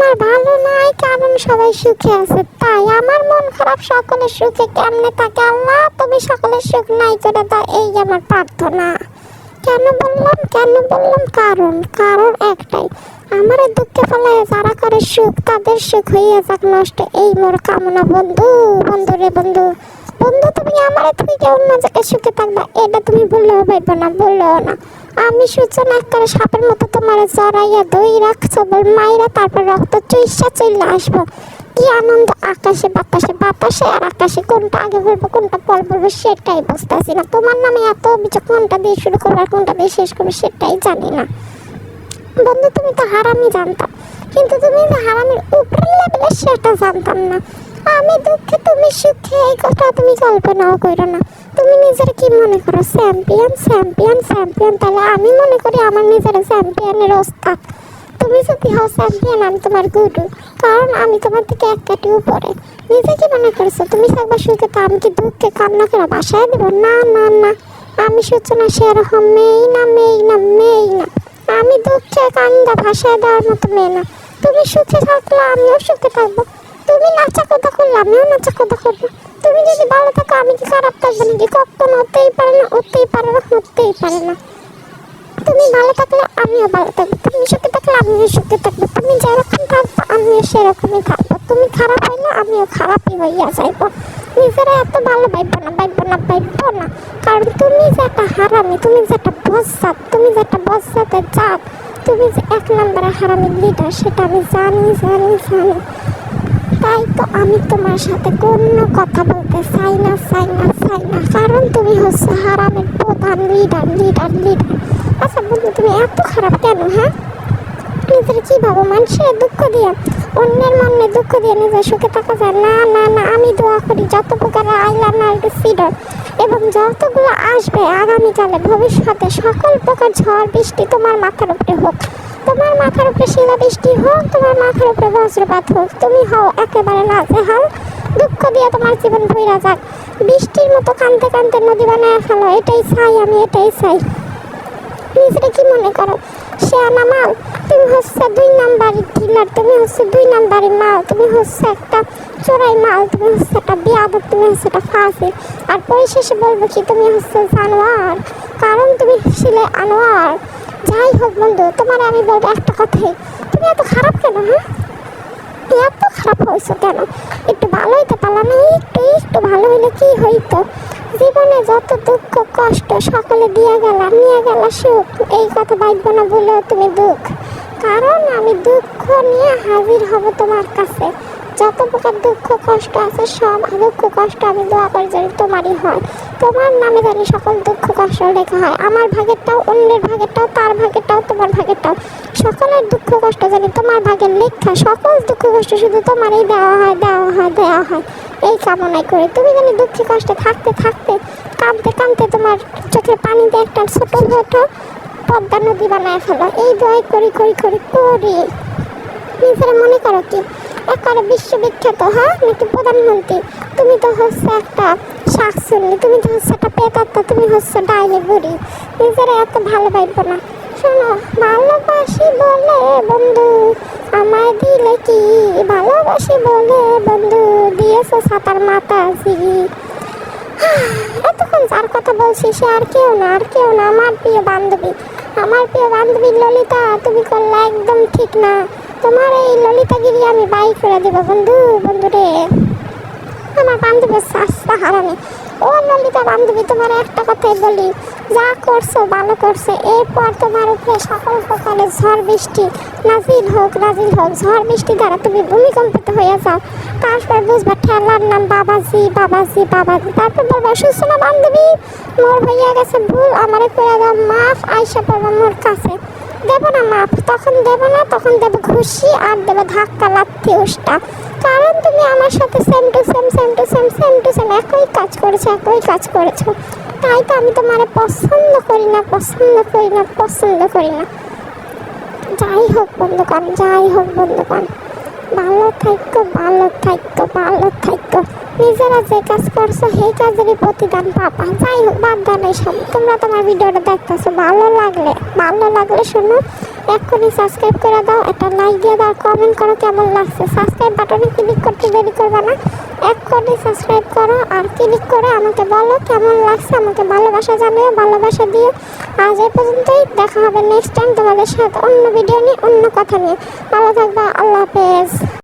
আমার ভালো নাই, কারণ সবাই সুখে আছে। তাই আমার মন খারাপ, সকলের সুখে কেমনে থাকে আল্লাহ? তুমি সকলের সুখ নাই করে দাও, এই আমার প্রার্থনা। কেন বললাম? কেন বললাম? কারণ কারণ একটাই, আমার দুঃখে ফেলায় যারা করে সুখ, তাদের সুখ হইয়া যাক নষ্ট। এই মোর কামনা, বন্ধু বন্ধু রে বন্ধু। বন্ধু, তুমি আমার থেকে অন্য জায়গায় সুখে থাকবা? এটা তুমি বললেও পাইবো না বললেও না। আমি সূচনা করে সাপের মতো তোমার জড়াইয়া দই রাখছো বল, মাইরা তারপর রক্ত চুইসা চলে আসব। কি আনন্দ, আকাশে বাতাসে বাতাসে, আর আকাশে কোনটা আগে বলব কোনটা পর বলব সেটাই বুঝতেছি না। তোমার নামে এত অভিযোগ, কোনটা দিয়ে শুরু করব কোনটা দিয়ে শেষ করব সেটাই জানি না। বন্ধু, তুমি তো হারামি জানতাম, কিন্তু তুমি হারামির উপরের লেভেলে সেটা জানতাম না। আমি দুঃখে, তুমি সুখে, এই কথা তুমি কল্পনাও করো না। তুমি নিজের কি মনে করো? চ্যাম্পিয়ন চ্যাম্পিয়ন চ্যাম্পিয়ন তাহলে আমি মনে করি আমার নিজের চ্যাম্পিয়নের ওস্তাদ তুমি যদি হও চ্যাম্পিয়ন আমি তোমার গুরু কারণ আমি তোমার থেকে এক কাটি উপরে। নিজে কি মনে করছ? তুমি থাকবা সুখে তো আমি কি দুঃখে কান্না করে বাসায় দেবো? না না না। আমি সূচনা সেরকম মেই না মেই না মেই না। আমি দুঃখে কান্দা ভাষায় দেওয়ার মতো মেয়ে না। তুমি সুখে থাকলে আমিও সুখে থাকব। তুমি নাচা কথা করলে, আমিও নাচা কথা করব। তুমি যদি ভালো থাকো, আমি কি খারাপ থাকব নাকি? কখনো হতেই পারে না, হতেই পারে না, হতেই পারে না। তুমি ভালো থাকলে, আমিও ভালো থাকব। তুমি সুখে থাকলে, আমিও সুখে থাকব। তুমি যেরকম থাকব, আমিও সেরকমই থাকব। তুমি খারাপ হইলে, আমিও খারাপই হইয়া যাইবো। নিজেরা এত ভালো ভাইবো না ভাইবো না ভাইবো না। কারণ তুমি যে একটা হারামি, তুমি যে একটা বজ্জাত তুমি যে একটা বজ্জাতের জাত, তুমি যে এক নম্বরে হারামি লিডার সেটা আমি জানি জানি জানি। তাই তো আমি তোমার সাথে কোনো কথা বলতে চাই না চাই না চাই না। কারণ তুমি হচ্ছে হারামের প্রধান লিডার লিডার লিডার আচ্ছা বন্ধু, তুমি এত খারাপ কেন হ্যাঁ? নিজের কি ভাবো মানুষের দুঃখ দিয়ে, অন্যের মনে দুঃখ দিয়ে নিজের সুখে থাকা যায়। না না না, আমি দোয়া করি, যত প্রকার আইলানার সিডর এবং যতগুলো আসবে আগামীকালে, ভবিষ্যতে সকল প্রকার ঝড়, বৃষ্টি তোমার মাথার উপরে হোক। তোমার মাথার উপরে শিলা বৃষ্টি হোক, তোমার মাথার উপরে বজ্রপাত হোক, তুমি হও একেবারে না নাজেহাল। দুঃখ দিয়ে তোমার জীবন ভৈরা যাক। বৃষ্টির মতো কানতে কানতে নদী বানায় ফেলো, এটাই চাই আমি, এটাই চাই। নিজেরা কি মনে করো? সে মাল, তুমি হচ্ছে দুই নাম্বারের ডিলার তুমি হচ্ছে দুই নাম্বারের মাল, তুমি হচ্ছে একটা চোরাই মাল, তুমি হচ্ছে একটা বিয়াদব, তুমি হচ্ছে একটা ফাঁসি আর পরিশেষে বলব কি, তুমি হচ্ছে জানোয়ার, কারণ তুমি ছিলে আনোয়ার। যাই হোক বন্ধু, তোমার আমি বলব একটা কথাই। তুমি এত খারাপ কেন হ্যাঁ? এত খারাপ হয়েছো কেন? একটু ভালো হইতে পারলা না, একটু একটু ভালো হইলে কি হইতো? জীবনে যত দুঃখ, কষ্ট সকলে দিয়ে গেল, নিয়ে গেল, সুখ। এই কথা ভাববো না বলেও তুমি দুঃখ। কারণ আমি দুঃখ নিয়ে হাজির হব তোমার কাছে। যত প্রকার দুঃখ, কষ্ট আছে, সব দুঃখ কষ্ট আমি দোয়া করি যেন তোমারই হয়। তোমার নামে জানি সকল দুঃখ, কষ্ট লেখা হয়। আমার ভাগেরটাও, অন্যের ভাগেরটাও, তার ভাগেরটাও, তোমার ভাগেরটাও। সকলের দুঃখ, কষ্ট জানি তোমার ভাগের লেখা। সকল দুঃখ, কষ্ট শুধু তোমারই দেওয়া হয় দেওয়া হয় দেওয়া হয়। এই কামনাই করে। তুমি জানি দুঃখে, কষ্টে থাকতে থাকতে, কাঁদতে কাঁদতে তোমার চোখের পানিতে একটা ছোট ছোট পদ্মা নদী বানায় ফেলো। এই দোয়াই করি করি করি করি। নিজেরা মনে করো কি? একবারে বিশ্ববিখ্যাত হ্যাঁ? নাকি প্রধানমন্ত্রী? তুমি তো হচ্ছে একটা শাকসুন্নি তুমি তো হচ্ছে একটা পেতাত্তা তুমি হচ্ছে ডাইনি বুড়ি। নিজেরা এত ভালো না। শোনো, ভালোবাসি বলে বন্ধু আমায় দিলে কি? ভালোবাসি বলে বন্ধু দিয়েছ সাতার মাতাজি। এতক্ষণ যার কথা বলছি সে আর কেউ না, আর কেউ না, আমার প্রিয় বান্ধবী। আমার প্রিয় বান্ধবী ললিতা, তুমি করলে একদম ঠিক না। তোমার এই ললিতাগিরি আমি বাই করে দেবো বন্ধু বন্ধু রে। আমার বান্ধবীর শ্বাসটা হারানি ও ললিতা বান্ধবী, তোমার একটা কথাই বলি। যা করছ, ভালো করছ। এরপর তোমার উপরে সকল প্রকারের ঝড় বৃষ্টি নাজিল হোক নাজিল হোক। ঝড় বৃষ্টি দ্বারা তুমি ভূমিকম্পিত হয়ে যাও। তারপর বুঝবা ঠেলার নাম বাবাজি বাবাজি বাবাজি। তারপর বলবা সুসনা বান্ধবী? মোর হইয়া গেছে ভুল, আমারে করে দাও, মাফ আইসা পড়বা মোর কাছে দেবো না মাপ তখন দেবো না, তখন দেবো ঘুষি আর দেবো ধাক্কা, লাথি, উষ্টা। কারণ তুমি আমার সাথে same to same same to same same to same একই কাজ করেছ, একই কাজ করেছ। তাই তো আমি তোমার পছন্দ করি না, পছন্দ করি না, পছন্দ করি না। যাই হোক বন্ধুগণ, যাই হোক বন্ধুগণ। ভালো থাকতো ভালো থাকতো ভালো থাকতো নিজেরা যে কাজ করছ, সেই কাজেরই প্রতিদান পাবা। যাই হোক, বাদ দাও সব তোমরা তোমার ভিডিওটা দেখতেছো, ভালো লাগলে ভালো লাগলে শোনো। এক্ষুনি সাবস্ক্রাইব করে দাও, একটা লাইক দিয়ে দাও কমেন্ট করো কেমন লাগছে। সাবস্ক্রাইব বাটনে ক্লিক করতে দেরি করবে না। এক করে সাবস্ক্রাইব করো আর ক্লিক করে আমাকে বলো কেমন লাগছে, আমাকে ভালোবাসা জানিও, ভালোবাসা দিও। আজ এই পর্যন্তই, দেখা হবে নেক্সট টাইম তোমাদের সাথে অন্য ভিডিও নিয়ে, অন্য কথা নিয়ে। ভালো থাকবা, আল্লাহ হাফেজ।